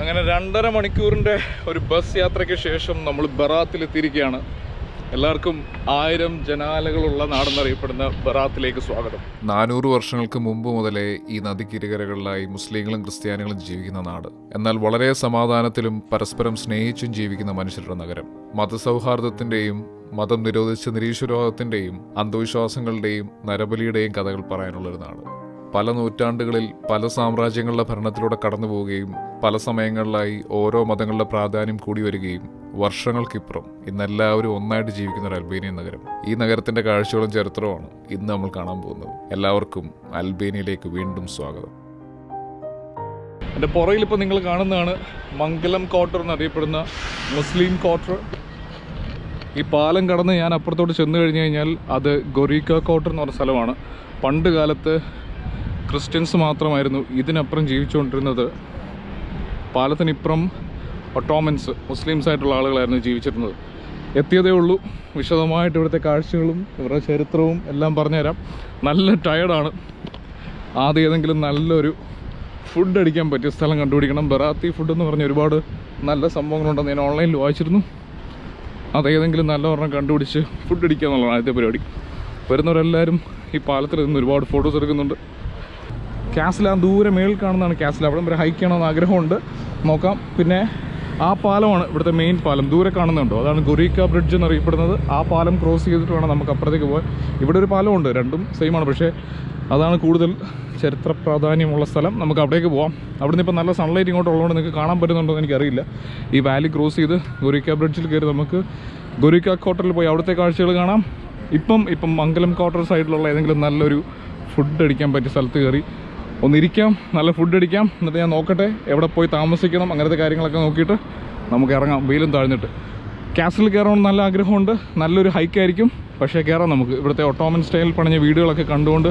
അങ്ങനെ രണ്ടര മണിക്കൂറിന്റെ ഒരു ബസ് യാത്രയ്ക്ക് ശേഷം നമ്മൾ ബറാത്തിലെത്തിയിരിക്കുകയാണ്. എല്ലാവർക്കും ആയിരം ജനാലകളുള്ള നാടെന്നറിയപ്പെടുന്ന ബറാത്തിലേക്ക് സ്വാഗതം. നാനൂറ് വർഷങ്ങൾക്ക് മുമ്പ് മുതലേ ഈ നദിക്കിരുകരകളിലായി മുസ്ലിങ്ങളും ക്രിസ്ത്യാനികളും ജീവിക്കുന്ന നാട്. എന്നാൽ വളരെ സമാധാനത്തിലും പരസ്പരം സ്നേഹിച്ചും ജീവിക്കുന്ന മനുഷ്യരുടെ നഗരം. മതസൗഹാർദ്ദത്തിന്റെയും മതം നിരോധിച്ച നിരീശ്വരവാദത്തിന്റെയും അന്ധവിശ്വാസങ്ങളുടെയും നരബലിയുടെയും കഥകൾ പറയാനുള്ളൊരു നാട്. പല നൂറ്റാണ്ടുകളിൽ പല സാമ്രാജ്യങ്ങളുടെ ഭരണത്തിലൂടെ കടന്നു പോവുകയും പല സമയങ്ങളിലായി ഓരോ മതങ്ങളുടെ പ്രാധാന്യം കൂടി വരികയും വർഷങ്ങൾക്കിപ്പുറം ഇന്ന് എല്ലാവരും ഒന്നായിട്ട് ജീവിക്കുന്ന ഒരു അൽബേനിയൻ നഗരം. ഈ നഗരത്തിന്റെ കാഴ്ചകളും ചരിത്രവുമാണ് ഇന്ന് നമ്മൾ കാണാൻ പോകുന്നത്. എല്ലാവർക്കും അൽബേനിയയിലേക്ക് വീണ്ടും സ്വാഗതം. എന്റെ പുറയിൽ ഇപ്പോൾ നിങ്ങൾ കാണുന്നതാണ് മംഗലം ക്വാർട്ടർ എന്നറിയപ്പെടുന്ന മുസ്ലിം ക്വാർട്ടർ. ഈ പാലം കടന്ന് ഞാൻ അപ്പുറത്തോട്ട് ചെന്ന് കഴിഞ്ഞ് കഴിഞ്ഞാൽ അത് ഗൊറീക്ക ക്വാർട്ടർ എന്ന് പറഞ്ഞ സ്ഥലമാണ്. പണ്ട് കാലത്ത് ക്രിസ്ത്യൻസ് മാത്രമായിരുന്നു ഇതിനപ്പുറം ജീവിച്ചുകൊണ്ടിരുന്നത്. പാലത്തിനിപ്പുറം ഒട്ടോമൻസ് മുസ്ലിംസ് ആയിട്ടുള്ള ആളുകളായിരുന്നു ജീവിച്ചിരുന്നത്. എത്തിയതേ ഉള്ളൂ. വിശദമായിട്ട് ഇവിടുത്തെ കാഴ്ചകളും ഇവരുടെ ചരിത്രവും എല്ലാം പറഞ്ഞുതരാം. നല്ല ടയർഡാണ് ആദ്യം ഏതെങ്കിലും നല്ലൊരു ഫുഡ് അടിക്കാൻ പറ്റിയ സ്ഥലം കണ്ടുപിടിക്കണം. ബറാത്തി ഫുഡ് എന്ന് പറഞ്ഞ ഒരുപാട് നല്ല സംഭവങ്ങളുണ്ടെന്ന് ഞാൻ ഓൺലൈനിൽ വായിച്ചിരുന്നു. അതേതെങ്കിലും നല്ല ഒരെണ്ണം കണ്ടുപിടിച്ച് ഫുഡ് അടിക്കുക എന്നുള്ളതാണ് ആദ്യത്തെ പരിപാടി. വരുന്നവരെല്ലാവരും ഈ പാലത്തിൽ നിന്ന് ഒരുപാട് ഫോട്ടോസ് എടുക്കുന്നുണ്ട്. കാസിൽ ആ ദൂരെ മേളിൽ കാണുന്നതാണ് കാസിൽ അവിടെ വരെ ഹൈക്ക് ചെയ്യണമെന്ന് ആഗ്രഹമുണ്ട്. നോക്കാം. പിന്നെ ആ പാലമാണ് ഇവിടുത്തെ മെയിൻ പാലം. ദൂരെ കാണുന്നുണ്ടോ? അതാണ് ഗുരീക്ക ബ്രിഡ്ജ് എന്നറിയപ്പെടുന്നത്. ആ പാലം ക്രോസ് ചെയ്തിട്ട് വേണം നമുക്ക് അപ്പുറത്തേക്ക് പോകാൻ. ഇവിടെ ഒരു പാലമുണ്ട്. രണ്ടും സെയിമാണ് പക്ഷേ അതാണ് കൂടുതൽ ചരിത്ര പ്രാധാന്യമുള്ള സ്ഥലം. നമുക്ക് അവിടേക്ക് പോവാം. അവിടുന്ന് ഇപ്പോൾ നല്ല സൺലൈറ്റ് ഇങ്ങോട്ട് ഉള്ളതുകൊണ്ട് നിങ്ങൾക്ക് കാണാൻ പറ്റുന്നുണ്ടോ എന്ന് എനിക്കറിയില്ല. ഈ വാലി ക്രോസ് ചെയ്ത് ഗുരീക്ക ബ്രിഡ്ജിൽ കയറി നമുക്ക് ഗുരീക്ക ക്വാർട്ടറിൽ പോയി അവിടുത്തെ കാഴ്ചകൾ കാണാം. ഇപ്പം ഇപ്പം മംഗലം ക്വാർട്ടർ സൈഡിലുള്ള ഏതെങ്കിലും നല്ലൊരു ഫുഡ് അടിക്കാൻ പറ്റിയ സ്ഥലത്ത് കയറി ഒന്നിരിക്കാം നല്ല ഫുഡ് അടിക്കാം എന്നിട്ട് ഞാൻ നോക്കട്ടെ എവിടെ പോയി താമസിക്കണം അങ്ങനത്തെ കാര്യങ്ങളൊക്കെ നോക്കിയിട്ട് നമുക്ക് ഇറങ്ങാം വെയിലും താഴ്ന്നിട്ട്. കാസിൽ കയറണമെന്ന് നല്ല ആഗ്രഹമുണ്ട് നല്ലൊരു ഹൈക്കായിരിക്കും പക്ഷേ കയറാം നമുക്ക്. ഇവിടുത്തെ ഒട്ടോമൻ സ്റ്റൈലിൽ പണിഞ്ഞ വീടുകളൊക്കെ കണ്ടുകൊണ്ട്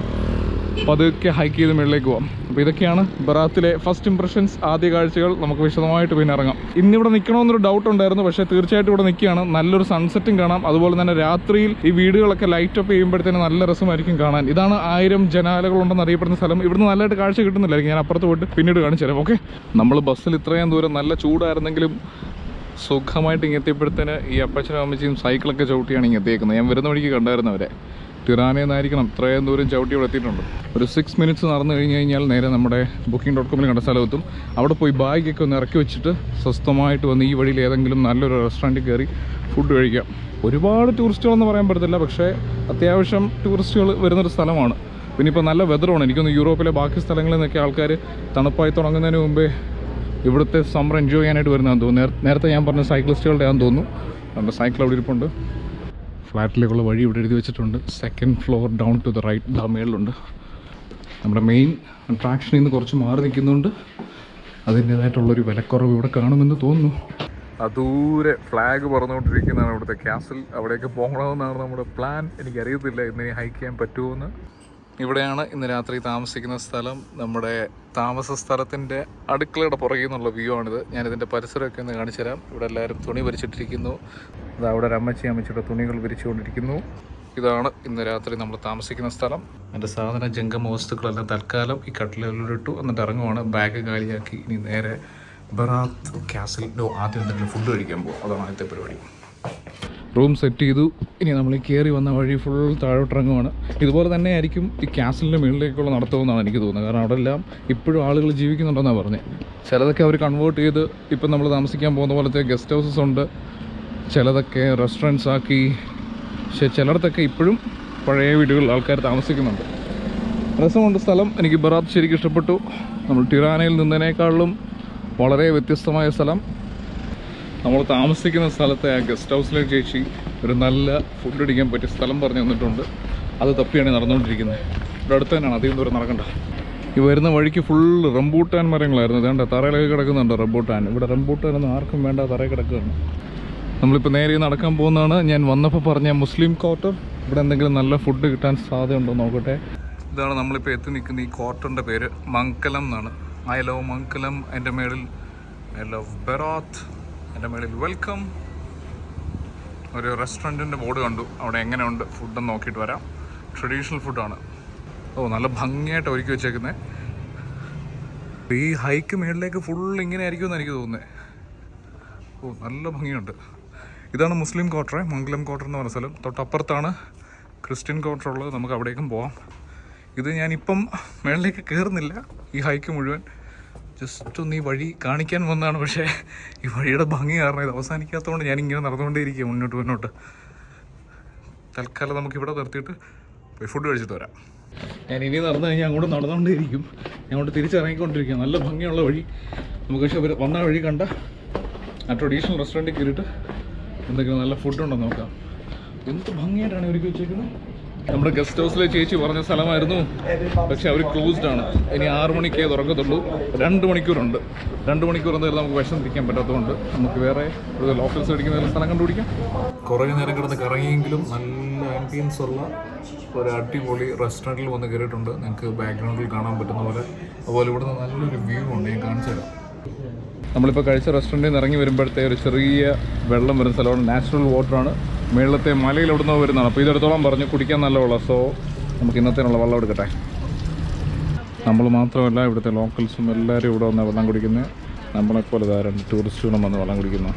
പതുക്കെ ഹൈക്ക് ചെയ്ത് മുകളിലേക്ക് പോകാം അപ്പോൾ ഇതൊക്കെയാണ് ബറാത്തിലെ ഫസ്റ്റ് ഇംപ്രഷൻസ് ആദ്യ കാഴ്ചകൾ. നമുക്ക് വിശദമായിട്ട് പിന്നെ ഇറങ്ങാം. ഇന്നിവിടെ നിൽക്കണമെന്നൊരു ഡൗട്ട് ഉണ്ടായിരുന്നു. പക്ഷേ തീർച്ചയായിട്ടും ഇവിടെ നിൽക്കുകയാണ് നല്ലൊരു സൺസെറ്റും കാണാം. അതുപോലെ തന്നെ രാത്രിയിൽ ഈ വീടുകളൊക്കെ ലൈറ്റ് അപ്പ് ചെയ്യുമ്പോഴത്തേന് നല്ല രസമായിരിക്കും കാണാൻ. ഇതാണ് ആയിരം ജനാലകളുണ്ടെന്ന് അറിയപ്പെടുന്ന സ്ഥലം. ഇവിടുന്ന് നല്ലതായിട്ട് കാഴ്ച കിട്ടുന്നില്ലായിരിക്കും. ഞാൻ അപ്പുറത്ത് പോയിട്ട് പിന്നീട് കാണിച്ചു തരാം ഓക്കെ നമ്മൾ ബസ്സിൽ ഇത്രയും ദൂരം നല്ല ചൂടായിരുന്നെങ്കിലും സുഖമായിട്ട് ഇങ്ങെത്തിയപ്പോഴത്തേന് ഈ അപ്പച്ചനും അമ്മച്ചിയും സൈക്കിളൊക്കെ ചവിട്ടിയാണ് ഇങ്ങെത്തിയേക്കുന്നത് ഞാൻ വരുന്ന വഴിക്ക് കണ്ടായിരുന്നു അവരെ. ടിറാനേന്നായിരിക്കണം ഇത്രയും ദൂരം ചവിട്ടി ഇവിടെ എത്തിയിട്ടുണ്ട്. ഒരു സിക്സ് മിനിറ്റ്സ് നടന്നു കഴിഞ്ഞ് കഴിഞ്ഞാൽ നേരെ നമ്മുടെ ബുക്കിംഗ് ഡോട്ട് കോമിൽ കണ്ട സ്ഥലമെത്തും. അവിടെ പോയി ബാഗൊക്കെ ഒന്ന് ഇറക്കി വെച്ചിട്ട് സ്വസ്ഥമായിട്ട് വന്ന് ഈ വഴിയിൽ ഏതെങ്കിലും നല്ലൊരു റെസ്റ്റോറന്റിൽ കയറി ഫുഡ് കഴിക്കാം. ഒരുപാട് ടൂറിസ്റ്റുകളെന്ന് പറയാൻ പറ്റത്തില്ല പക്ഷേ അത്യാവശ്യം ടൂറിസ്റ്റുകൾ വരുന്നൊരു സ്ഥലമാണ്. പിന്നെ ഇപ്പോൾ നല്ല വെതറാണ് എനിക്കൊന്ന് യൂറോപ്പിലെ ബാക്കി സ്ഥലങ്ങളിൽ നിന്നൊക്കെ ആൾക്കാർ തണുപ്പായി തുടങ്ങുന്നതിന് മുമ്പേ ഇവിടുത്തെ സമ്മർ എൻജോയ് ചെയ്യാനായിട്ട് വരുന്നതാണെന്ന് തോന്നുന്നു. നേരത്തെ ഞാൻ പറഞ്ഞ സൈക്ലിസ്റ്റുകളുടെ ആണെന്ന് തോന്നുന്നു. നമ്മുടെ സൈക്കിൾ അവിടെ ഇരിപ്പുണ്ട്. ഫ്ലാറ്റിലേക്കുള്ള വഴി ഇവിടെ എഴുതി വെച്ചിട്ടുണ്ട്. Second floor down to the right ഡാ മേളിലുണ്ട്. നമ്മുടെ മെയിൻ അട്രാക്ഷനിൽ നിന്ന് കുറച്ച് മാറി നിൽക്കുന്നുണ്ട്. അതിന്റേതായിട്ടുള്ളൊരു വിലക്കുറവ് ഇവിടെ കാണുമെന്ന് തോന്നുന്നു. ദൂരെ ഫ്ലാഗ് പറന്നുകൊണ്ടിരിക്കുന്നതാണ് ഇവിടുത്തെ ക്യാസിൽ അവിടേക്ക് പോകണമെന്നാണ് നമ്മുടെ പ്ലാൻ എനിക്കറിയത്തില്ല ഇന്ന് ഹൈക്ക് ചെയ്യാൻ പറ്റുമോ എന്ന്. ഇവിടെയാണ് ഇന്ന് രാത്രി താമസിക്കുന്ന സ്ഥലം. നമ്മുടെ താമസ സ്ഥലത്തിന്റെ അടുക്കളയുടെ പുറകിൽ നിന്നുള്ള വ്യൂ ആണിത്. ഞാനിതിന്റെ പരിസരമൊക്കെ ഒന്ന് കാണിച്ചു തരാം. ഇവിടെ എല്ലാവരും തുണി വിരിച്ചിട്ടിരിക്കുന്നു. ഇത് അവിടെ ഒരു അമ്മച്ചി അമ്മച്ചിയുടെ തുണികൾ വിരിച്ചുകൊണ്ടിരിക്കുന്നു. ഇതാണ് ഇന്ന് രാത്രി നമ്മൾ താമസിക്കുന്ന സ്ഥലം. എന്റെ സാധന ജംഗമ വസ്തുക്കളെല്ലാം തൽക്കാലം ഈ കട്ടിലിട്ടു എന്നിട്ട് ഇറങ്ങുവാണ്. ബാഗ് കാലിയാക്കി. ഇനി നേരെ ബറാത്ത് കാസിലിന്റെ ആദ്യം എന്തെങ്കിലും ഫുഡ് കഴിക്കാൻ പോകും അതാണ് ആദ്യത്തെ പരിപാടി. റൂം സെറ്റ് ചെയ്തു. ഇനി നമ്മൾ ഈ കയറി വന്ന വഴി ഫുൾ താഴോട്ടിറങ്ങുവാണ്. ഇതുപോലെ തന്നെ ആയിരിക്കും ഈ ക്യാസിലിന്റെ മുകളിലേക്കുള്ള നടത്തമെന്നാണ് എനിക്ക് തോന്നുന്നത്. കാരണം അവിടെ എല്ലാം ഇപ്പോഴും ആളുകൾ ജീവിക്കുന്നുണ്ടെന്നാണ് പറഞ്ഞത് ചിലതൊക്കെ അവർ കൺവേർട്ട് ചെയ്ത് ഇപ്പം നമ്മൾ താമസിക്കാൻ പോകുന്ന പോലത്തെ ഗസ്റ്റ് ഹൗസസ് ഉണ്ട്. ചിലതൊക്കെ റെസ്റ്റോറന്റ്സ് ആക്കി. പക്ഷേ ചിലയിടത്തൊക്കെ ഇപ്പോഴും പഴയ വീടുകളിൽ ആൾക്കാർ താമസിക്കുന്നുണ്ട്. രസമുണ്ട് സ്ഥലം. എനിക്ക് ബറാത്ത് ശരിക്കും ഇഷ്ടപ്പെട്ടു. നമ്മൾ ടിറാനയിൽ നിന്നതിനേക്കാളും വളരെ വ്യത്യസ്തമായ സ്ഥലം. നമ്മൾ താമസിക്കുന്ന സ്ഥലത്തെ ആ ഗസ്റ്റ് ഹൗസിലെ ചേച്ചി ഒരു നല്ല ഫുഡ് അടിക്കാൻ പറ്റിയ സ്ഥലം പറഞ്ഞു തന്നിട്ടുണ്ട്. അത് തപ്പിയാണ് നടന്നുകൊണ്ടിരിക്കുന്നത്. ഇവിടെ അടുത്ത് തന്നെയാണ്. അധികം ദൂരം നടക്കണ്ട. ഈ വരുന്ന വഴിക്ക് ഫുൾ റംബൂട്ടാൻ മരങ്ങളായിരുന്നു. ഇതേണ്ട തറയിലൊക്കെ കിടക്കുന്നുണ്ട് റംബൂട്ടാൻ. ഇവിടെ റംബൂട്ടാൻ ഒന്നും ആർക്കും വേണ്ട തറയിൽ കിടക്കുകയാണ്. നമ്മളിപ്പോൾ നേരെ നടക്കാൻ പോകുന്നതാണ്. ഞാൻ വന്നപ്പോൾ പറഞ്ഞ മുസ്ലിം ക്വാർട്ടർ ഇവിടെ എന്തെങ്കിലും നല്ല ഫുഡ് കിട്ടാൻ സാധ്യതയുണ്ടോ നോക്കട്ടെ. ഇതാണ് നമ്മളിപ്പോൾ എത്തി നിൽക്കുന്ന ഈ ക്വാർട്ടറിന്റെ പേര് മംഗലം എന്നാണ്. I love Mangalam. എന്റെ മേളിൽ ഐ ലവ് ബെറാത്ത്. എന്റെ മുകളിൽ വെൽക്കം ഒരു റെസ്റ്റോറന്റിന്റെ ബോർഡ് കണ്ടു. അവിടെ എങ്ങനെയുണ്ട് ഫുഡെന്ന് നോക്കിയിട്ട് വരാം. ട്രഡീഷണൽ ഫുഡാണ് ഓ നല്ല ഭംഗിയായിട്ട് ഒരുക്കി വെച്ചേക്കുന്നത് ഈ ഹൈക്ക് മേളിലേക്ക് ഫുൾ ഇങ്ങനെ ആയിരിക്കുമെന്ന് എനിക്ക് തോന്നുന്നത് ഓ നല്ല ഭംഗിയുണ്ട്. ഇതാണ് മുസ്ലിം ക്വാർട്ടർ മംഗലം ക്വാർട്ടർ എന്ന് പറഞ്ഞ സ്ഥലം. തൊട്ടപ്പുറത്താണ് ക്രിസ്ത്യൻ ക്വാർട്ടർ ഉള്ളത്. നമുക്ക് അവിടേക്കും പോവാം. ഇത് ഞാനിപ്പം മേളിലേക്ക് കയറുന്നില്ല ഈ ഹൈക്ക് മുഴുവൻ. ജസ്റ്റ് ഒന്ന് ഈ വഴി കാണിക്കാൻ വന്നതാണ് പക്ഷേ ഈ വഴിയുടെ ഭംഗി കാരണം ഇത് അവസാനിക്കാത്തതുകൊണ്ട് ഞാനിങ്ങനെ നടന്നുകൊണ്ടേയിരിക്കുക മുന്നോട്ട് മുന്നോട്ട്. തൽക്കാലം നമുക്ക് ഇവിടെ നിർത്തിയിട്ട് പോയി ഫുഡ് കഴിച്ചിട്ട് വരാം. ഞാൻ ഇനി നടന്നു കഴിഞ്ഞാൽ അങ്ങോട്ട് നടന്നുകൊണ്ടേയിരിക്കും. അങ്ങോട്ട് തിരിച്ചിറങ്ങിക്കൊണ്ടിരിക്കുക നല്ല ഭംഗിയുള്ള വഴി. നമുക്ക് പക്ഷേ വന്ന വഴി കണ്ട ആ ട്രഡീഷണൽ റെസ്റ്റോറന്റിൽ കയറിയിട്ട് എന്തെങ്കിലും നല്ല ഫുഡ് ഉണ്ടോ നോക്കാം. എന്ത് ഭംഗിയായിട്ടാണ് ഇവർക്ക് വെച്ചേക്കുന്നത്. നമ്മുടെ ഗസ്റ്റ് ഹൗസിലെ ചേച്ചി പറഞ്ഞ സ്ഥലമായിരുന്നു. പക്ഷെ അവർ ക്ലോസ്ഡ് ആണ്. ഇനി ആറ് മണിക്കേ തുറക്കത്തുള്ളൂ. രണ്ട് മണിക്കൂറുണ്ട്. രണ്ട് മണിക്കൂർ എന്തായാലും നമുക്ക് വിശന്നിരിക്കാൻ പറ്റാത്തതുകൊണ്ട് നമുക്ക് വേറെ ഒരു ലോക്കൽസ് അടിക്കുന്ന സ്ഥലം കണ്ടുപിടിക്കാം. കുറേ നേരം കിടന്ന് കറങ്ങിയെങ്കിലും നല്ല ആംബിയൻസ് ഉള്ള ഒരു അടിപൊളി റെസ്റ്റോറന്റിൽ വന്ന് കയറിയിട്ടുണ്ട്. നിങ്ങൾക്ക് ബാക്ക്ഗ്രൗണ്ടിൽ കാണാൻ പറ്റുന്ന പോലെ. അതുപോലെ ഇവിടുന്ന് നല്ലൊരു വ്യൂ ഉണ്ട്. ഞാൻ കാണിച്ചു തരാം. നമ്മളിപ്പോൾ കഴിച്ച റെസ്റ്റോറന്റിൽ നിന്ന് ഇറങ്ങി വരുമ്പോഴത്തെ ഒരു ചെറിയ വെള്ളം വരുന്ന സ്ഥലമാണ്. നാച്ചുറൽ വാട്ടറാണ് മേളത്തെ മലയിൽ എവിടുന്നോ വരുന്നതാണ്. അപ്പോൾ ഇതെടുത്തോളം പറഞ്ഞു കുടിക്കാൻ നല്ല വെള്ളം സോ നമുക്ക് ഇന്നത്തേനുള്ള വെള്ളം എടുക്കട്ടെ. നമ്മൾ മാത്രമല്ല ഇവിടുത്തെ ലോക്കൽസും എല്ലാവരും ഇവിടെ വന്ന് വെള്ളം കുടിക്കുന്നത് നമ്മളെപ്പോലെ ധാരാളം ടൂറിസ്റ്റുകളും വന്ന് വെള്ളം കുടിക്കുന്നു.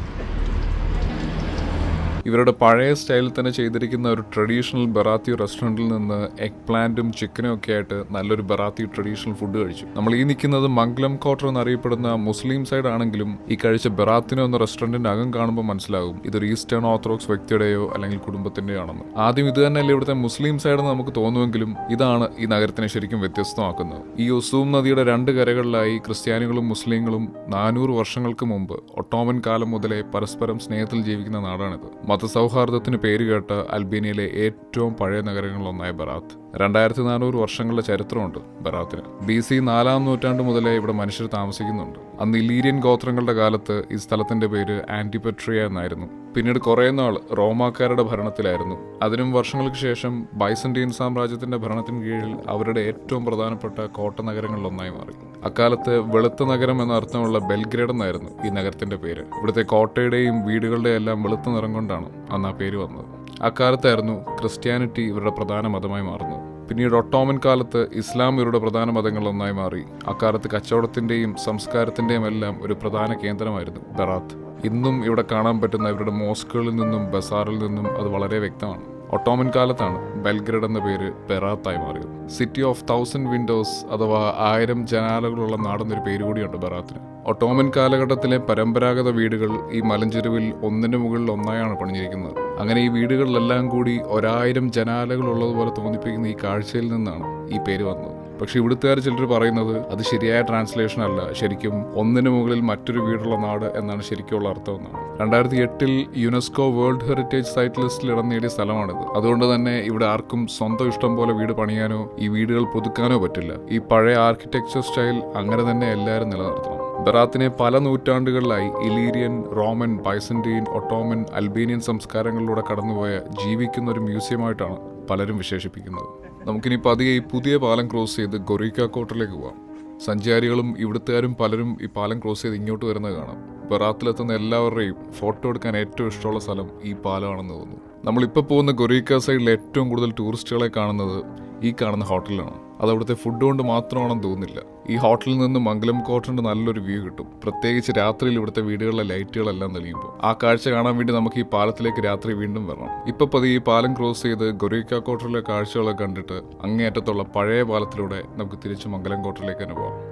ഇവരുടെ പഴയ സ്റ്റൈലിൽ തന്നെ ചെയ്തിരിക്കുന്ന ഒരു ട്രഡീഷണൽ ബറാത്തി റെസ്റ്റോറന്റിൽ നിന്ന് എഗ് പ്ലാന്റും ചിക്കനും ഒക്കെ ആയിട്ട് നല്ലൊരു ബറാത്തി ട്രഡീഷണൽ ഫുഡ് കഴിച്ചു. നമ്മൾ ഈ നിൽക്കുന്നത് മംഗലം ക്വാർട്ടർ എന്നറിയപ്പെടുന്ന മുസ്ലിം സൈഡ് ആണെങ്കിലും ഈ കഴിച്ച ബറാത്തിനോ എന്ന റെസ്റ്റോറന്റിന്റെ അകം കാണുമ്പോൾ മനസ്സിലാകും. ഇതൊരു ഈസ്റ്റേൺ ഓർത്തഡോക്സ് വ്യക്തിയുടെയോ അല്ലെങ്കിൽ കുടുംബത്തിന്റെയോ ആണെന്ന് ആദ്യം ഇത് തന്നെയല്ലേ ഇവിടുത്തെ മുസ്ലിം സൈഡ് എന്ന് നമുക്ക് തോന്നുമെങ്കിലും ഇതാണ് ഈ നഗരത്തിനെ ശരിക്കും വ്യത്യസ്തമാക്കുന്നത്. ഈ ഒസൂം നദിയുടെ രണ്ട് കരകളിലായി ക്രിസ്ത്യാനികളും മുസ്ലിങ്ങളും നാനൂറ് വർഷങ്ങൾക്ക് മുമ്പ് ഒട്ടോമൻ കാലം മുതലേ പരസ്പരം സ്നേഹത്തിൽ ജീവിക്കുന്ന നാടാണിത്. മതസൗഹാർദ്ദത്തിന് പേരുകേട്ട അൽബേനിയയിലെ ഏറ്റവും പഴയ നഗരങ്ങളിലൊന്നായ ബറാത്ത്. രണ്ടായിരത്തി നാനൂറ് വർഷങ്ങളുടെ ചരിത്രമുണ്ട് ബറാത്തിന്. ബി സി നാലാം നൂറ്റാണ്ട് മുതലേ ഇവിടെ മനുഷ്യർ താമസിക്കുന്നുണ്ട്. അന്ന് ഇലീരിയൻ ഗോത്രങ്ങളുടെ കാലത്ത് ഈ സ്ഥലത്തിന്റെ പേര് ആന്റിപെട്രിയ എന്നായിരുന്നു. പിന്നീട് കുറേ നാൾ റോമാക്കാരുടെ ഭരണത്തിലായിരുന്നു. അതിനും വർഷങ്ങൾക്ക് ശേഷം ബൈസന്റീൻ സാമ്രാജ്യത്തിന്റെ ഭരണത്തിന് കീഴിൽ അവരുടെ ഏറ്റവും പ്രധാനപ്പെട്ട കോട്ട നഗരങ്ങളിലൊന്നായി മാറി. അക്കാലത്ത് വെളുത്ത നഗരം എന്ന അർത്ഥമുള്ള ബെൽഗ്രേഡ് എന്നായിരുന്നു ഈ നഗരത്തിന്റെ പേര്. ഇവിടുത്തെ കോട്ടയുടെയും വീടുകളുടെയും എല്ലാം വെളുത്ത നിറം കൊണ്ടാണ് അന്ന് ആ പേര് വന്നത്. അക്കാലത്തായിരുന്നു ക്രിസ്ത്യാനിറ്റി ഇവരുടെ പ്രധാന മതമായി മാറുന്നത്. പിന്നീട് ഒട്ടോമൻ കാലത്ത് ഇസ്ലാം ഇവരുടെ പ്രധാന മതങ്ങളിലൊന്നായി മാറി. അക്കാലത്ത് കച്ചവടത്തിന്റെയും സംസ്കാരത്തിന്റെയും എല്ലാം ഒരു പ്രധാന കേന്ദ്രമായിരുന്നു ബറാത്ത്. ഇന്നും ഇവിടെ കാണാൻ പറ്റുന്ന ഇവരുടെ മോസ്കുകളിൽ നിന്നും ബസാറിൽ നിന്നും അത് വളരെ വ്യക്തമാണ്. ഒട്ടോമൻ കാലത്താണ് ബെൽഗ്രഡ് എന്ന പേര് ബെറാത്തായി മാറിയത്. സിറ്റി ഓഫ് തൗസൻഡ് വിൻഡോസ് അഥവാ ആയിരം ജനാലകളുള്ള നാടെന്നൊരു പേര് കൂടിയുണ്ട് ബെറാത്തിന്. ഒട്ടോമൻ കാലഘട്ടത്തിലെ പരമ്പരാഗത വീടുകൾ ഈ മലഞ്ചെരുവിൽ ഒന്നിന് മുകളിൽ ഒന്നായാണ് പണിഞ്ഞിരിക്കുന്നത്. അങ്ങനെ ഈ വീടുകളിലെല്ലാം കൂടി ഒരായിരം ജനാലകൾ ഉള്ളതുപോലെ തോന്നിപ്പിക്കുന്ന ഈ കാഴ്ചയിൽ നിന്നാണ് ഈ പേര് വന്നത്. പക്ഷെ ഇവിടുത്തുകാർ ചിലർ പറയുന്നത് അത് ശരിയായ ട്രാൻസ്ലേഷൻ അല്ല. ശരിക്കും ഒന്നിനു മുകളിൽ മറ്റൊരു വീടുള്ള നാട് എന്നാണ് ശരിക്കുള്ള അർത്ഥം എന്നാണ്. രണ്ടായിരത്തി എട്ടിൽ യുനെസ്കോ വേൾഡ് ഹെറിറ്റേജ് സൈറ്റ് ലിസ്റ്റിൽ ഇടം നേടിയ സ്ഥലമാണിത്. അതുകൊണ്ട് തന്നെ ഇവിടെ ആർക്കും സ്വന്തം ഇഷ്ടം പോലെ വീട് പണിയാനോ ഈ വീടുകൾ പുതുക്കാനോ പറ്റില്ല. ഈ പഴയ ആർക്കിടെക്ചർ സ്റ്റൈൽ അങ്ങനെ തന്നെ എല്ലാവരും നിലനിർത്തണം. ബറാത്തിനെ പല നൂറ്റാണ്ടുകളിലായി Illyrian Roman Byzantine Ottoman Albanian സംസ്കാരങ്ങളിലൂടെ കടന്നുപോയ ജീവിക്കുന്ന ഒരു മ്യൂസിയമായിട്ടാണ് പലരും വിശേഷിപ്പിക്കുന്നത്. നമുക്കിനി പതിയെ ഈ പുതിയ പാലം ക്രോസ് ചെയ്ത് ഗൊറീക്ക കോട്ടറിലേക്ക് പോവാം. സഞ്ചാരികളും ഇവിടുത്തുകാരും പലരും ഈ പാലം ക്രോസ് ചെയ്ത് ഇങ്ങോട്ട് വരുന്നത് കാണാം. ബറാത്തിലെത്തുന്ന എല്ലാവരുടെയും ഫോട്ടോ എടുക്കാൻ ഏറ്റവും ഇഷ്ടമുള്ള സ്ഥലം ഈ പാലമാണെന്ന് തോന്നുന്നു. നമ്മളിപ്പോൾ പോകുന്ന ഗൊറീക്ക സൈഡിൽ ഏറ്റവും കൂടുതൽ ടൂറിസ്റ്റുകളെ കാണുന്നത് ഈ കാണുന്ന ഹോട്ടലിലാണ്. അത് അവിടുത്തെ ഫുഡ് കൊണ്ട് മാത്രമാണെന്ന് തോന്നില്ല ഈ ഹോട്ടലിൽ നിന്ന് മംഗലം കോട്ടറിന്റെ നല്ലൊരു വ്യൂ കിട്ടും. പ്രത്യേകിച്ച് രാത്രിയിൽ ഇവിടുത്തെ വീടുകളിലെ ലൈറ്റുകളെല്ലാം തെളിയുമ്പോൾ. ആ കാഴ്ച കാണാൻ വേണ്ടി നമുക്ക് ഈ പാലത്തിലേക്ക് രാത്രി വീണ്ടും വരണം. ഇപ്പൊ പതി ഈ പാലം ക്രോസ് ചെയ്ത് ഗൊറീക്ക കോട്ടറിലെ കാഴ്ചകളൊക്കെ കണ്ടിട്ട് അങ്ങേയറ്റത്തുള്ള പഴയ പാലത്തിലൂടെ നമുക്ക് തിരിച്ച് മംഗലം കോട്ടറിലേക്ക് തന്നെ പോകാം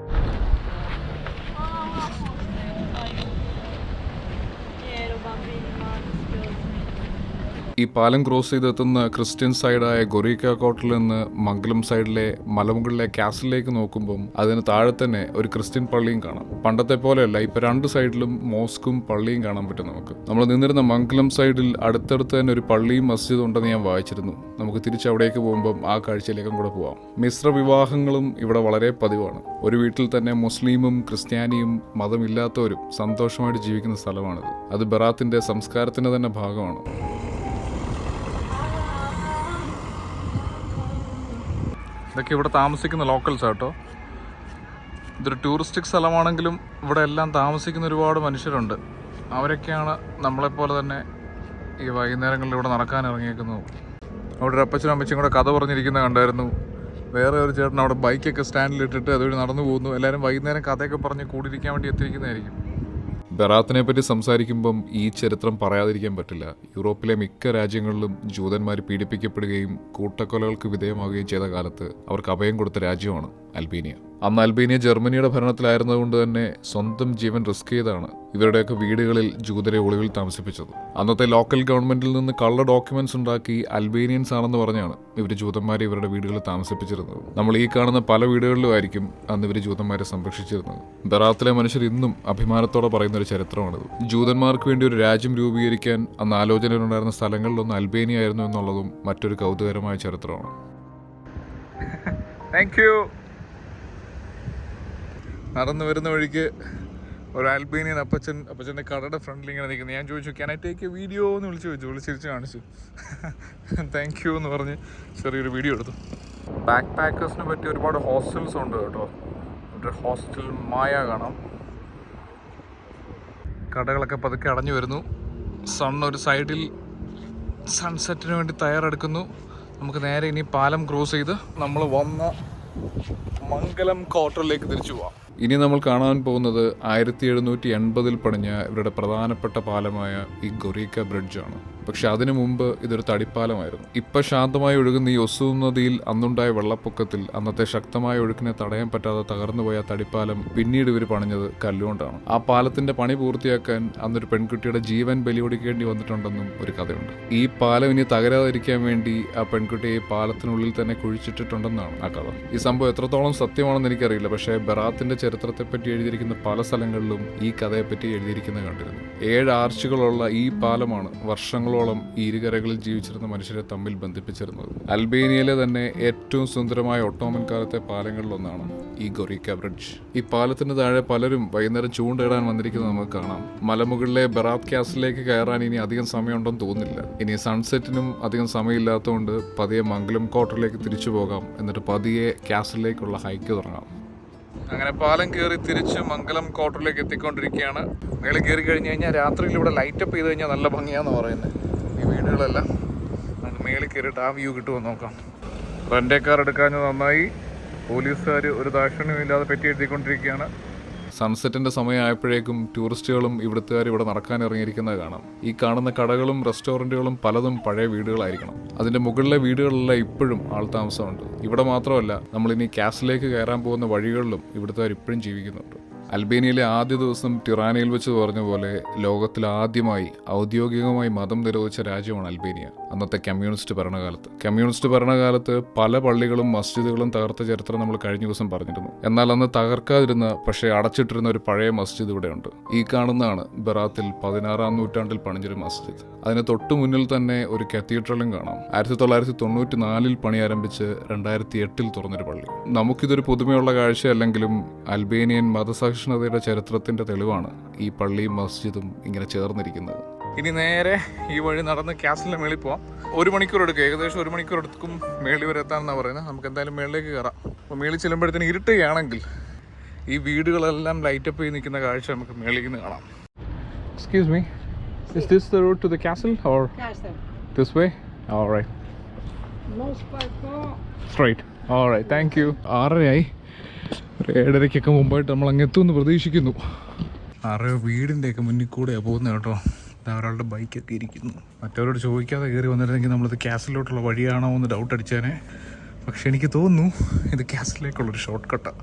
ഈ പാലം ക്രോസ് ചെയ്തെത്തുന്ന ക്രിസ്ത്യൻ സൈഡായ ഗൊറീക്ക കോട്ടിൽ നിന്ന് മംഗലം സൈഡിലെ മലമുകളിലെ കാസിലേക്ക് നോക്കുമ്പം അതിന് താഴെ തന്നെ ഒരു ക്രിസ്ത്യൻ പള്ളിയും കാണാം. പണ്ടത്തെ പോലെയല്ല ഇപ്പൊ രണ്ട് സൈഡിലും മോസ്കും പള്ളിയും കാണാൻ പറ്റും നമുക്ക്. നമ്മൾ നിന്നിരുന്ന മംഗലം സൈഡിൽ അടുത്തടുത്ത് തന്നെ ഒരു പള്ളിയും മസ്ജിദും ഉണ്ടെന്ന് ഞാൻ വായിച്ചിരുന്നു. നമുക്ക് തിരിച്ച് അവിടേക്ക് പോകുമ്പം ആ കാഴ്ചയിലേക്കും കൂടെ പോവാം. മിശ്ര വിവാഹങ്ങളും ഇവിടെ വളരെ പതിവാണ്. ഒരു വീട്ടിൽ തന്നെ മുസ്ലിമും ക്രിസ്ത്യാനിയും മതമില്ലാത്തവരും സന്തോഷമായിട്ട് ജീവിക്കുന്ന സ്ഥലമാണിത്. അത് ബറാത്തിന്റെ സംസ്കാരത്തിന്റെ തന്നെ ഭാഗമാണ്. ഇതൊക്കെ ഇവിടെ താമസിക്കുന്ന ലോക്കൽസ് കേട്ടോ. ഇതൊരു ടൂറിസ്റ്റിക് സ്ഥലമാണെങ്കിലും ഇവിടെ എല്ലാം താമസിക്കുന്ന ഒരുപാട് മനുഷ്യരുണ്ട്. അവരൊക്കെയാണ് നമ്മളെപ്പോലെ തന്നെ ഈ വൈകുന്നേരങ്ങളിൽ ഇവിടെ നടക്കാൻ ഇറങ്ങിയേക്കുന്നത്. അവിടെ ഒരു അപ്പച്ചനും അമ്മച്ചും കൂടെ കഥ പറഞ്ഞിരിക്കുന്ന കണ്ടായിരുന്നു. വേറെ ഒരു ചേട്ടൻ അവിടെ ബൈക്കൊക്കെ സ്റ്റാൻഡിലിട്ടിട്ട് അതുവഴി നടന്നു പോകുന്നു. എല്ലാവരും വൈകുന്നേരം കഥയൊക്കെ പറഞ്ഞ് കൂടിയിരിക്കാൻ വേണ്ടി എത്തിയിരിക്കുന്നതായിരിക്കും. ബറാത്തിനെ പറ്റി സംസാരിക്കുമ്പം ഈ ചരിത്രം പറയാതിരിക്കാൻ പറ്റില്ല. യൂറോപ്പിലെ മിക്ക രാജ്യങ്ങളിലും ജൂതന്മാർ പീഡിപ്പിക്കപ്പെടുകയും കൂട്ടക്കൊലകൾക്ക് വിധേയമാവുകയും ചെയ്ത കാലത്ത് അവർക്ക് അഭയം കൊടുത്ത രാജ്യമാണ് അൽബേനിയ. അന്ന് അൽബേനിയ ജർമ്മനിയുടെ ഭരണത്തിലായിരുന്നതുകൊണ്ട് തന്നെ സ്വന്തം ജീവൻ റിസ്ക് ചെയ്താണ് ഇവരുടെയൊക്കെ വീടുകളിൽ ജൂതരെ ഒളിവിൽ താമസിപ്പിച്ചത്. അന്നത്തെ ലോക്കൽ ഗവൺമെന്റിൽ നിന്ന് കള്ള ഡോക്യുമെന്റ്സ് ഉണ്ടാക്കി അൽബേനിയൻസ് ആണെന്ന് പറഞ്ഞാണ് ഇവർ ജൂതന്മാരെ ഇവരുടെ വീടുകളിൽ താമസിപ്പിച്ചിരുന്നത്. നമ്മൾ ഈ കാണുന്ന പല വീടുകളിലുമായിരിക്കും അന്ന് ഇവർ ജൂതന്മാരെ സംരക്ഷിച്ചിരുന്നത്. ബറാത്തിലെ മനുഷ്യർ ഇന്നും അഭിമാനത്തോടെ പറയുന്ന ഒരു ചരിത്രമാണിത്. ജൂതന്മാർക്ക് വേണ്ടി ഒരു രാജ്യം രൂപീകരിക്കാൻ അന്ന് ആലോചനയിലുണ്ടായിരുന്ന സ്ഥലങ്ങളിലൊന്ന് അൽബേനിയ ആയിരുന്നു എന്നുള്ളതും മറ്റൊരു കൗതുകരമായ ചരിത്രമാണ്. താങ്ക് യു നടന്നു വരുന്ന വഴിക്ക് ഒരു ആൽബേനിയൻ അപ്പച്ചൻ അപ്പച്ചന്റെ കടയുടെ ഫ്രണ്ടിൽ ഇങ്ങനെ നിൽക്കുന്നത് ഞാൻ ചോദിച്ചു can I take a video എന്ന് വിളിച്ച് ചോദിച്ചു. വിളിച്ചിരിച്ച് കാണിച്ചു. താങ്ക് യു എന്ന് പറഞ്ഞ് ചെറിയൊരു വീഡിയോ എടുത്തു. ബാക്ക് പാക്കേഴ്സിന് പറ്റിയ ഒരുപാട് ഹോസ്റ്റൽസ് ഉണ്ട് കേട്ടോ. ഒരു ഹോസ്റ്റൽ മായ കാണാം. കടകളൊക്കെ പതുക്കെ അടഞ്ഞു വരുന്നു. സൺ ഒരു സൈഡിൽ സൺസെറ്റിന് വേണ്ടി തയ്യാറെടുക്കുന്നു. നമുക്ക് നേരെ ഇനി പാലം ക്രോസ് ചെയ്ത് നമ്മൾ വന്ന മംഗലം ക്വാർട്ടറിലേക്ക് തിരിച്ചു പോവാം. ഇനി നമ്മൾ കാണാൻ പോകുന്നത് ആയിരത്തി എഴുന്നൂറ്റി എൺപതിൽ പണിഞ്ഞ ഇവരുടെ പ്രധാനപ്പെട്ട പാലമായ ഈ ഗൊറീക്ക ബ്രിഡ്ജാണ്. പക്ഷെ അതിനു മുമ്പ് ഇതൊരു തടിപ്പാലമായിരുന്നു. ഇപ്പൊ ശാന്തമായി ഒഴുകുന്ന ഈ ഒസു നദിയിൽ അന്നുണ്ടായ വെള്ളപ്പൊക്കത്തിൽ അന്നത്തെ ശക്തമായ ഒഴുക്കിനെ തടയാൻ പറ്റാതെ തകർന്നുപോയ തടിപ്പാലം പിന്നീട് ഇവർ പണിഞ്ഞത് കല്ലുകൊണ്ടാണ്. ആ പാലത്തിന്റെ പണി പൂർത്തിയാക്കാൻ അന്നൊരു പെൺകുട്ടിയുടെ ജീവൻ ബലിയൊടിക്കേണ്ടി വന്നിട്ടുണ്ടെന്നും ഒരു കഥയുണ്ട്. ഈ പാലം ഇനി തകരാതിരിക്കാൻ വേണ്ടി ആ പെൺകുട്ടിയെ പാലത്തിനുള്ളിൽ തന്നെ കുഴിച്ചിട്ടിട്ടുണ്ടെന്നാണ് ആ കഥ. ഈ സംഭവം എത്രത്തോളം സത്യമാണെന്ന് എനിക്കറിയില്ല. പക്ഷേ ബറാത്തിന്റെ ചരിത്രത്തെപ്പറ്റി എഴുതിയിരിക്കുന്ന പല സ്ഥലങ്ങളിലും ഈ കഥയെപ്പറ്റി എഴുതിയിരിക്കുന്നത് കണ്ടിരുന്നു. ഏഴ് ആർച്ചുകളുള്ള ഈ പാലമാണ് വർഷങ്ങളോളം ഇരുകരകളിൽ ജീവിച്ചിരുന്ന മനുഷ്യരെ തമ്മിൽ ബന്ധിപ്പിച്ചിരുന്നത്. അൽബേനിയയിലെ തന്നെ ഏറ്റവും സുന്ദരമായ ഒട്ടോമൻ കാലത്തെ പാലങ്ങളിലൊന്നാണ് ഈ ഗൊറീക്ക ബ്രിഡ്ജ്. ഈ പാലത്തിന് താഴെ പലരും വൈകുന്നേരം ചൂണ്ടയിടാൻ വന്നിരിക്കുന്നത് നമുക്ക് കാണാം. മലമുകളിലെ ബെറാത്ത് ക്യാസിലേക്ക് കയറാൻ ഇനി അധികം സമയമുണ്ടെന്ന് തോന്നുന്നില്ല. ഇനി സൺസെറ്റിനും അധികം സമയമില്ലാത്തതുകൊണ്ട് പതിയെ മംഗലം ക്വാർട്ടറിലേക്ക് തിരിച്ചു പോകാം. എന്നിട്ട് പതിയെ ക്യാസിലേക്കുള്ള ഹൈക്ക് തുടങ്ങാം. അങ്ങനെ പാലം കയറി തിരിച്ച് മംഗലം ക്വാർട്ടറിലേക്ക് എത്തിക്കൊണ്ടിരിക്കുകയാണ്. മേളിൽ കയറി കഴിഞ്ഞ് കഴിഞ്ഞാൽ രാത്രിയിൽ ഇവിടെ ലൈറ്റപ്പ് ചെയ്ത് കഴിഞ്ഞാൽ നല്ല ഭംഗിയാന്ന് പറയുന്നത് ഈ വീടുകളെല്ലാം. നമുക്ക് മേളിൽ കയറിയിട്ട് ആ വ്യൂ കിട്ടുമോ നോക്കാം. റെന്റെ കാർ എടുക്കാഞ്ഞത് നന്നായി. പോലീസുകാർ ഒരു ദാക്ഷിണ്യം ഇല്ലാതെ പെറ്റി എഴുതിക്കൊണ്ടിരിക്കുകയാണ്. സൺസെറ്റിന്റെ സമയമായപ്പോഴേക്കും ടൂറിസ്റ്റുകളും ഇവിടുത്തുകാർ ഇവിടെ നടക്കാൻ ഇറങ്ങിയിരിക്കുന്നത് കാണാം. ഈ കാണുന്ന കടകളും റെസ്റ്റോറന്റുകളും പലതും പഴയ വീടുകളായിരിക്കണം. അതിന്റെ മുകളിലെ വീടുകളിലെല്ലാം ഇപ്പോഴും ആൾ താമസമുണ്ട് ഇവിടെ മാത്രമല്ല നമ്മളിനി കാസിലേക്ക് കയറാൻ പോകുന്ന വഴികളിലും ഇവിടുത്തുകാർ ഇപ്പോഴും ജീവിക്കുന്നുണ്ട്. അൽബേനിയയിലെ ആദ്യ ദിവസം ടിറാനയിൽ വെച്ച് പറഞ്ഞ പോലെ ലോകത്തിൽ ആദ്യമായി ഔദ്യോഗികമായി മതം നിരോധിച്ച രാജ്യമാണ് അൽബേനിയ. അന്നത്തെ കമ്മ്യൂണിസ്റ്റ് ഭരണകാലത്ത്. കമ്മ്യൂണിസ്റ്റ് ഭരണകാലത്ത് പല പള്ളികളും മസ്ജിദുകളും തകർത്ത ചരിത്രം നമ്മൾ കഴിഞ്ഞ ദിവസം പറഞ്ഞിരുന്നു. എന്നാൽ അന്ന് തകർക്കാതിരുന്ന പക്ഷേ അടച്ചിട്ടിരുന്ന ഒരു പഴയ മസ്ജിദ് ഇവിടെയുണ്ട്. ഈ കാണുന്നതാണ് ബറാത്തിൽ പതിനാറാം നൂറ്റാണ്ടിൽ പണിഞ്ഞൊരു മസ്ജിദ്. അതിന് തൊട്ടു മുന്നിൽ തന്നെ ഒരു കത്തീഡ്രലും കാണാം. ആയിരത്തി തൊള്ളായിരത്തി തൊണ്ണൂറ്റി നാലിൽ പണി ആരംഭിച്ച് രണ്ടായിരത്തി എട്ടിൽ തുറന്നൊരു പള്ളി. നമുക്കിതൊരു പുതുമയുള്ള കാഴ്ചയല്ലെങ്കിലും അൽബേനിയൻ മതസഹിഷ്ണുതയുടെ ചരിത്രത്തിന്റെ തെളിവാണ് ഈ പള്ളിയും മസ്ജിദും ഇങ്ങനെ ചേർന്നിരിക്കുന്നത്. ഇനി നേരെ ഈ വഴി നടന്ന് കാസിലിന്റെ മേളിൽ പോവാം. ഒരു മണിക്കൂർ എടുക്കും. ഏകദേശം ഒരു മണിക്കൂർ എടുക്കും മേളിൽ വരെ എത്താമെന്നാണ് പറയുന്നത്. നമുക്ക് എന്തായാലും മേളിലേക്ക് കയറാം. അപ്പോൾ മേളിൽ ചെല്ലുമ്പോഴത്തേന് ഇരുട്ടുകയാണെങ്കിൽ ഈ വീടുകളെല്ലാം ലൈറ്റ് അപ്പ് ചെയ്ത് നിൽക്കുന്ന കാഴ്ച നമുക്ക് മേളിൽ നിന്ന് കാണാം. Excuse me is this the road to the castle or. This way alright Most by car. Straight all right thank you ആറരയായി. ഒരു ഏഴരയ്ക്കൊക്കെ മുമ്പായിട്ട് നമ്മൾ അങ്ങ് എത്തുമെന്ന് പ്രതീക്ഷിക്കുന്നു. ആറ് വീടിന്റെയൊക്കെ മുന്നിൽ കൂടെയാണ് പോകുന്നത് കേട്ടോ. ഒരാളുടെ ബൈക്കൊക്കെ ഇരിക്കുന്നു. മറ്റവരോട് ചോദിക്കാതെ കയറി വന്നിരുന്നെങ്കിൽ നമ്മളിത് ക്യാസിലോട്ടുള്ള വഴിയാണോ എന്ന് ഡൗട്ട് അടിച്ചേനെ. പക്ഷെ എനിക്ക് തോന്നുന്നു ഇത് ക്യാസിലേക്കുള്ളൊരു ഷോർട്ട് കട്ടാണ്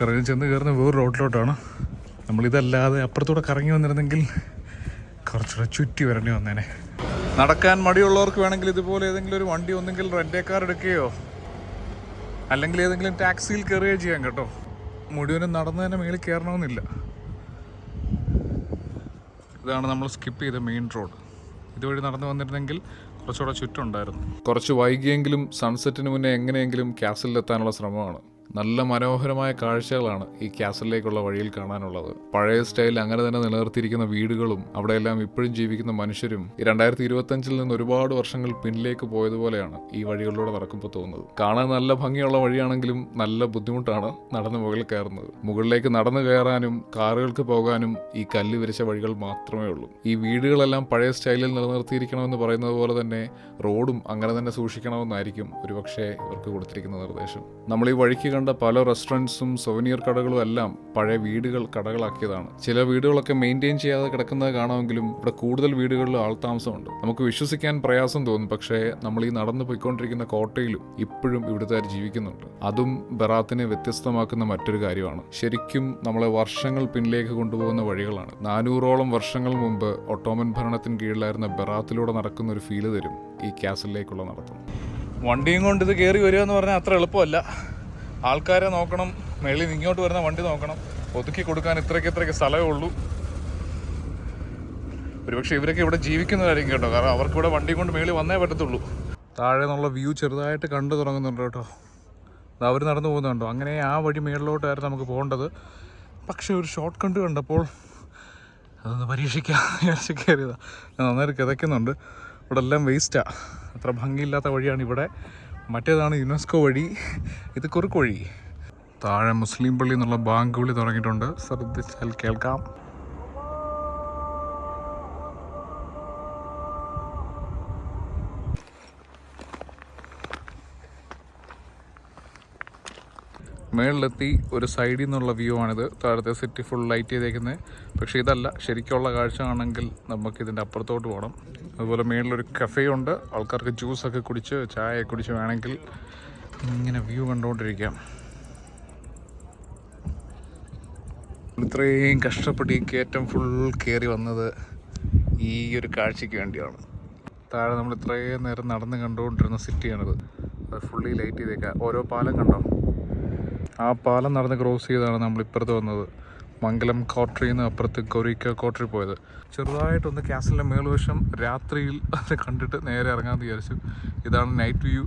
കറങ്ങി ചെന്ന് കയറുന്ന വേറെ റോഡിലോട്ടാണ് നമ്മളിതല്ലാതെ അപ്പുറത്തൂടെ കറങ്ങി വന്നിരുന്നെങ്കിൽ കുറച്ചുകൂടെ ചുറ്റി വരേണ്ടി വന്നേനെ. നടക്കാൻ മടിയുള്ളവർക്ക് വേണമെങ്കിൽ ഇതുപോലെ ഏതെങ്കിലും ഒരു വണ്ടി ഒന്നെങ്കിൽ റെന്റേ കാർ എടുക്കുകയോ അല്ലെങ്കിൽ ഏതെങ്കിലും ടാക്സിയിൽ കയറുകയോ ചെയ്യാം കേട്ടോ. മുഴുവനും നടന്നു തന്നെ മേളിൽ കയറണമെന്നില്ല. ഇതാണ് നമ്മൾ സ്കിപ്പ് ചെയ്ത മെയിൻ റോഡ് ഇതുവഴി നടന്നു വന്നിരുന്നെങ്കിൽ കുറച്ചുകൂടെ ചുറ്റുണ്ടായിരുന്നു കുറച്ച് വൈകിയെങ്കിലും സൺസെറ്റിന് മുന്നേ എങ്ങനെയെങ്കിലും ക്യാസിലെത്താനുള്ള ശ്രമമാണ്. നല്ല മനോഹരമായ കാഴ്ചകളാണ് ഈ ക്യാസലിലേക്കുള്ള വഴിയിൽ കാണാനുള്ളത്. പഴയ സ്റ്റൈൽ അങ്ങനെ തന്നെ നിലനിർത്തിയിരിക്കുന്ന വീടുകളും അവിടെയെല്ലാം ഇപ്പോഴും ജീവിക്കുന്ന മനുഷ്യരും രണ്ടായിരത്തി ഇരുപത്തഞ്ചിൽ നിന്ന് ഒരുപാട് വർഷങ്ങൾ പിന്നിലേക്ക് പോയതുപോലെയാണ് ഈ വഴികളിലൂടെ നടക്കുമ്പോൾ തോന്നുന്നത്. കാണാൻ നല്ല ഭംഗിയുള്ള വഴിയാണെങ്കിലും നല്ല ബുദ്ധിമുട്ടാണ് നടന്ന് മുകളിൽ കയറുന്നത്. മുകളിലേക്ക് നടന്നു കയറാനും കാറുകൾക്ക് പോകാനും ഈ കല്ല് വിരിച്ച വഴികൾ മാത്രമേ ഉള്ളൂ. ഈ വീടുകളെല്ലാം പഴയ സ്റ്റൈലിൽ നിലനിർത്തിയിരിക്കണമെന്ന് പറയുന്നത് പോലെ തന്നെ റോഡും അങ്ങനെ തന്നെ സൂക്ഷിക്കണമെന്നായിരിക്കും ഒരുപക്ഷെ ഇവർക്ക് കൊടുത്തിരിക്കുന്ന നിർദ്ദേശം. നമ്മൾ ഈ വഴിക്ക് കണ്ട പല റെസ്റ്റോറന്റ്സും സൊവനിയർ കടകളും എല്ലാം പഴയ വീടുകൾ കടകളാക്കിയതാണ്. ചില വീടുകളൊക്കെ മെയിന്റെയിൻ ചെയ്യാതെ കിടക്കുന്നത് കാണാമെങ്കിലും ഇവിടെ കൂടുതൽ വീടുകളിൽ ആൾതാമസമുണ്ട്. നമുക്ക് വിശ്വസിക്കാൻ പ്രയാസം തോന്നും പക്ഷേ നമ്മൾ ഈ നടന്നു പോയിക്കൊണ്ടിരിക്കുന്ന കോട്ടയിലും ഇപ്പോഴും ഇവിടുത്തെ ജീവിക്കുന്നുണ്ട്. അതും ബറാത്തിനെ വ്യത്യസ്തമാക്കുന്ന മറ്റൊരു കാര്യമാണ്. ശരിക്കും നമ്മളെ വർഷങ്ങൾ പിന്നിലേക്ക് കൊണ്ടുപോകുന്ന വഴികളാണ്. നാനൂറോളം വർഷങ്ങൾ മുമ്പ് ഒട്ടോമൻ ഭരണത്തിന് കീഴിലായിരുന്ന ബറാത്തിലൂടെ നടക്കുന്ന ഒരു ഫീൽ തരും ഈ ക്യാസിലേക്കുള്ള നടത്തം. വണ്ടിയും കൊണ്ട് ഇത് കയറി വരിക എന്ന് പറഞ്ഞാൽ അത്ര എളുപ്പമല്ല. ആൾക്കാരെ നോക്കണം മേളിൽ ഇങ്ങോട്ട് വരുന്ന വണ്ടി നോക്കണം ഒതുക്കി കൊടുക്കാൻ ഇത്രയ്ക്ക് ഇത്രയ്ക്ക് സ്ഥലമേ ഉള്ളൂ. ഒരുപക്ഷെ ഇവരൊക്കെ ഇവിടെ ജീവിക്കുന്നതായിരിക്കും കേട്ടോ കാരണം അവർക്ക് ഇവിടെ വണ്ടി കൊണ്ട് മേളിൽ വന്നേ പറ്റത്തുള്ളൂ. താഴെ നിന്നുള്ള വ്യൂ ചെറുതായിട്ട് കണ്ടു തുടങ്ങുന്നുണ്ട് കേട്ടോ. അവർ നടന്നു പോകുന്നുണ്ടോ അങ്ങനെ ആ വഴി മേളിലോട്ടായിരുന്നു നമുക്ക് പോകേണ്ടത്. പക്ഷേ ഒരു ഷോർട്ട് കണ്ട് കണ്ടപ്പോൾ അതൊന്ന് പരീക്ഷിക്കാൻ വിചാരിച്ച് കയറിയതാണ് നന്നായിട്ട് കിതയ്ക്കുന്നുണ്ട്. ഇവിടെ എല്ലാം വേസ്റ്റാണ് അത്ര ഭംഗിയില്ലാത്ത വഴിയാണ് ഇവിടെ. മറ്റേതാണ് യുനെസ്കോ വഴി. ഇത് കുറുക്കുവഴി താഴെ മുസ്ലിം പള്ളി എന്നുള്ള ബാങ്ക് വിളി തുടങ്ങിയിട്ടുണ്ട്. ശ്രദ്ധിച്ചാൽ കേൾക്കാം. മേളിലെത്തി ഒരു സൈഡിൽ നിന്നുള്ള വ്യൂ ആണിത്. താഴത്തെ സിറ്റി ഫുൾ ലൈറ്റ് ചെയ്തേക്കുന്നത് പക്ഷേ ഇതല്ല ശരിക്കുള്ള കാഴ്ച ആണെങ്കിൽ നമുക്ക് ഇതിന്റെ അപ്പുറത്തോട്ട് പോകണം അതുപോലെ മേളിലൊരു കഫേ ഉണ്ട്. ആൾക്കാർക്ക് ജ്യൂസൊക്കെ കുടിച്ച് ചായ കുടിച്ച് വേണമെങ്കിൽ ഇങ്ങനെ വ്യൂ കണ്ടുകൊണ്ടിരിക്കാം. ഇത്രയും കഷ്ടപ്പെട്ട് ഈ കയറ്റം ഫുൾ കയറി വന്നത് ഈ ഒരു കാഴ്ചയ്ക്ക് വേണ്ടിയാണ്. താഴെ നമ്മൾ ഇത്രയും നേരം നടന്ന് കണ്ടുകൊണ്ടിരുന്ന സിറ്റിയാണിത് അത് ഫുള്ളി ലൈറ്റ് ചെയ്തേക്കാം. ഓരോ പാലം കണ്ടോ? ആ പാലം നടന്ന് ക്രോസ് ചെയ്താണ് നമ്മൾ ഇപ്പുറത്ത് വന്നത്. മംഗലം കോട്ടറിയിൽ നിന്ന് അപ്പുറത്ത് കൊറിക്ക കോട്ടറി പോയത്. ചെറുതായിട്ടൊന്ന് ക്യാസലിന്റെ മേൽവശം രാത്രിയിൽ അത് കണ്ടിട്ട് നേരെ ഇറങ്ങാൻ വിചാരിച്ചു. ഇതാണ് നൈറ്റ് വ്യൂ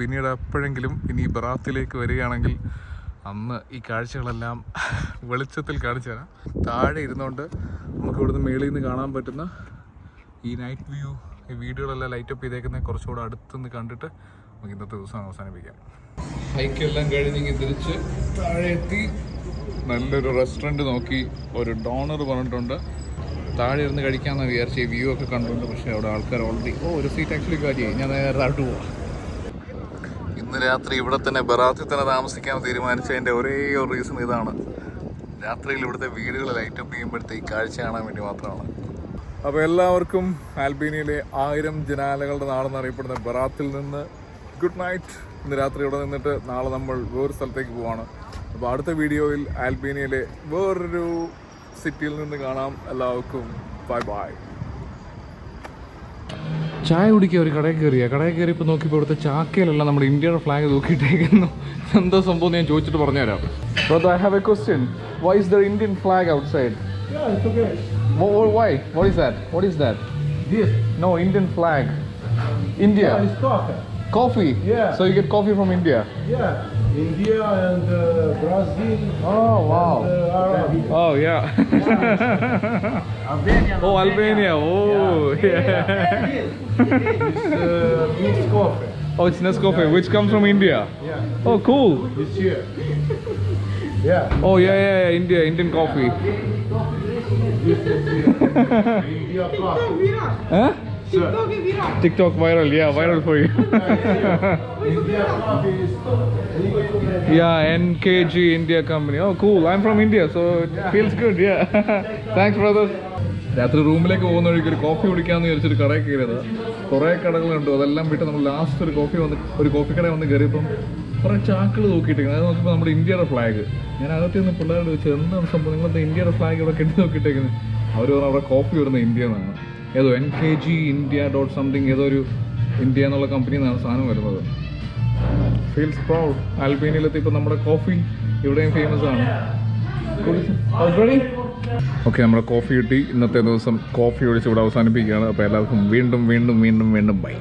പിന്നീട് എപ്പോഴെങ്കിലും ഇനി ബറാത്തിലേക്ക് വരികയാണെങ്കിൽ അന്ന് ഈ കാഴ്ചകളെല്ലാം വെളിച്ചത്തിൽ കാണിച്ചു തരാം. താഴെ ഇരുന്നുകൊണ്ട് നമുക്ക് ഇവിടുന്ന് മേളിൽ നിന്ന് കാണാൻ പറ്റുന്ന ഈ നൈറ്റ് വ്യൂ ഈ വീടുകളെല്ലാം ലൈറ്റപ്പ് ചെയ്തേക്കുന്ന കുറച്ചുകൂടെ അടുത്തുനിന്ന് കണ്ടിട്ട് നമുക്ക് ഇന്നത്തെ ദിവസം അവസാനിപ്പിക്കാം. ഹൈക്കെല്ലാം കഴിഞ്ഞ് തിരിച്ച് താഴെ എത്തി നല്ലൊരു റെസ്റ്റോറന്റ് നോക്കി. ഒരു ഡോണർ പറഞ്ഞിട്ടുണ്ട്. താഴെ ഇരുന്ന് കഴിക്കാമെന്ന് വിചാരിച്ച് ഈ വ്യൂ ഒക്കെ കണ്ടുണ്ട് പക്ഷേ അവിടെ ആൾക്കാർ ഓൾറെഡി ഓ ഒരു സീറ്റ് ആക്ച്വലി കാര്യമായി ഞാൻ നേരെ താഴോട്ട് പോവാം. ഇന്ന് രാത്രി ഇവിടെ തന്നെ ബറാത്തിൽ തന്നെ താമസിക്കാൻ തീരുമാനിച്ചതിന്റെ ഒരേ ഒരു റീസൺ ഇതാണ്. രാത്രിയിൽ ഇവിടുത്തെ വീടുകൾ ലൈറ്റപ്പ് ചെയ്യുമ്പോഴത്തേക്ക് കാഴ്ച കാണാൻ വേണ്ടി മാത്രമാണ്. അപ്പോൾ എല്ലാവർക്കും ആൽബീനിയയിലെ ആയിരം ജനാലകളുടെ നാടെന്നറിയപ്പെടുന്ന ബറാത്തിൽ നിന്ന് ഗുഡ് നൈറ്റ്. ഇന്ന് രാത്രി ഇവിടെ നിന്നിട്ട് നാളെ നമ്മൾ വേറൊരു സ്ഥലത്തേക്ക് പോവാണ് അപ്പോൾ അടുത്ത വീഡിയോയിൽ ആൽബീനിയയിലെ വേറൊരു സിറ്റിയിൽ നിന്ന് കാണാം എല്ലാവർക്കും ബൈ ബൈ ചായ കുടിക്കുക ഒരു കടയിൽ കയറിയ കടയിൽ കയറി ഇപ്പോൾ നോക്കിയപ്പോൾ ഇവിടുത്തെ ചാക്കയിലല്ല നമ്മുടെ ഇന്ത്യയുടെ ഫ്ലാഗ് തൂക്കിയിട്ടേക്കുന്നു എന്താ സംഭവം ഞാൻ ചോദിച്ചിട്ട് പറഞ്ഞുതരാം But I have a question. Why is there Indian flag outside? Yeah, it's okay. What, Why? What is that? What is that? This. No, Indian flag. India. Yeah, it's coffee. Yeah. So you get coffee from India. Yeah. India and uh, Brazil. Oh wow. And, uh. Oh yeah. Albania. oh Albania. Oh yeah. It's uh, coffee. Oh it's Nescafe, which comes from India. Yeah. Oh cool. This year. Yeah. Oh yeah yeah yeah India Indian coffee. India coffee. Huh? Sir. TikTok viral. Yeah, viral for you. Is yeah, NKG India company. Oh cool. I'm from India, so it feels good. Yeah. Thanks, brother. രാത്രി റൂമിലേക്ക് പോകുന്ന വഴിക്ക് ഒരു coffee കുടിക്കാമെന്ന് വിചാരിച്ചൊരു കടയിൽ കയറിയത് കുറേ കടകളുണ്ട് അതെല്ലാം വിട്ട് നമ്മൾ ലാസ്റ്റ് ഒരു കോഫി വന്ന് ഒരു കോഫി കട വന്ന് കയറിയപ്പം കുറേ ചാക്കൾ നോക്കിയിട്ടേക്കുന്നത് അത് നോക്കുമ്പോൾ നമ്മുടെ ഇന്ത്യയുടെ ഫ്ലാഗ് ഞാൻ അകത്ത് നിന്ന് പിള്ളേരോട് ചോദിച്ചു എന്താണ് സംഭവം നിങ്ങളത്തെ ഇന്ത്യയുടെ ഫ്ലാഗ് ഇവിടെ കെട്ടി നോക്കിയിട്ടേക്കുന്നത് അവർ പറഞ്ഞു അവിടെ കോഫി വരുന്ന ഇന്ത്യ എന്നാണ് ഏതോ N K G India dot something ഏതോ ഒരു ഇന്ത്യ എന്നുള്ള കമ്പനിയിൽ നിന്നാണ് സാധനം വരുന്നത്. ഫീൽസ് പ്രൗഡ് ആൽബേനിയയിലെത്തിയപ്പോൾ നമ്മുടെ കോഫി ഇവിടെയും ഫേമസ് ആണ്. ഓക്കെ നമ്മുടെ കോഫി കിട്ടി. ഇന്നത്തെ ദിവസം കോഫി ഒഴിച്ച് ഇവിടെ അവസാനിപ്പിക്കുകയാണ്. അപ്പോൾ എല്ലാവർക്കും വീണ്ടും വീണ്ടും വീണ്ടും വീണ്ടും ബൈ